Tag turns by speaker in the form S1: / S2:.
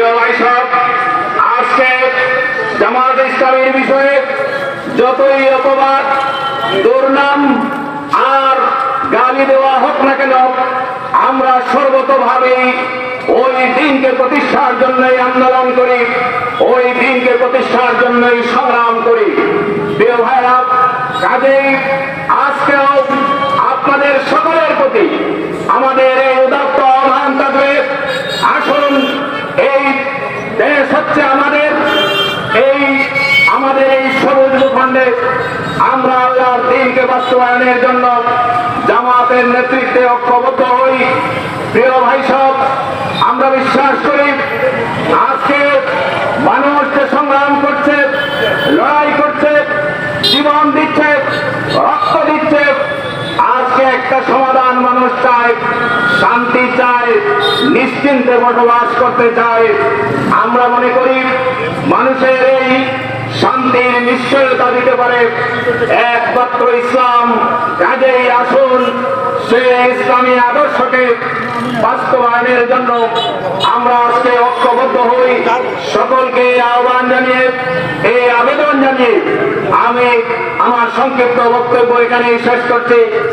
S1: প্রিয় ভাই সব ওই দিনকে প্রতিষ্ঠার জন্যই আন্দোলন করি, ওই দিনকে প্রতিষ্ঠার জন্যই সংগ্রাম করি। প্রিয় ভাইরা, কাজেই আজকেও আপনাদের সকলের প্রতি আমাদের এই উদাত্ত আহ্বান থাকবে আসুন এই দেশ হচ্ছে আমাদের এই আমাদের এই সবুজ ভূখণ্ডে আমরা আল্লাহর দিনকে বাস্তবায়নের জন্য জামাতের নেতৃত্বে ঐক্যবদ্ধ হই। প্রিয় ভাই সব আমরা বিশ্বাস করি আজকে মানুষ যে সংগ্রাম করছে, লড়াই করছে, জীবন দিচ্ছে, রক্ত দিচ্ছে। আজকে একটা সমাধান মানুষ চায়, শান্তি চায়, নিশ্চিন্তে বসবাস করতে চায়। আমরা মনে করি মানুষের এই শান্তির নিশ্চয়তা দিতে পারে। একমাত্র ইসলাম কাজেই আসুন। সে ইসলামী আদর্শকে বাস্তবায়নের জন্য আমরা আজকে ঐক্যবদ্ধ হই। সকলকে আহ্বান জানিয়ে এই আবেদন জানিয়ে আমি আমার সংক্ষিপ্ত বক্তব্য এখানেই শেষ করছি।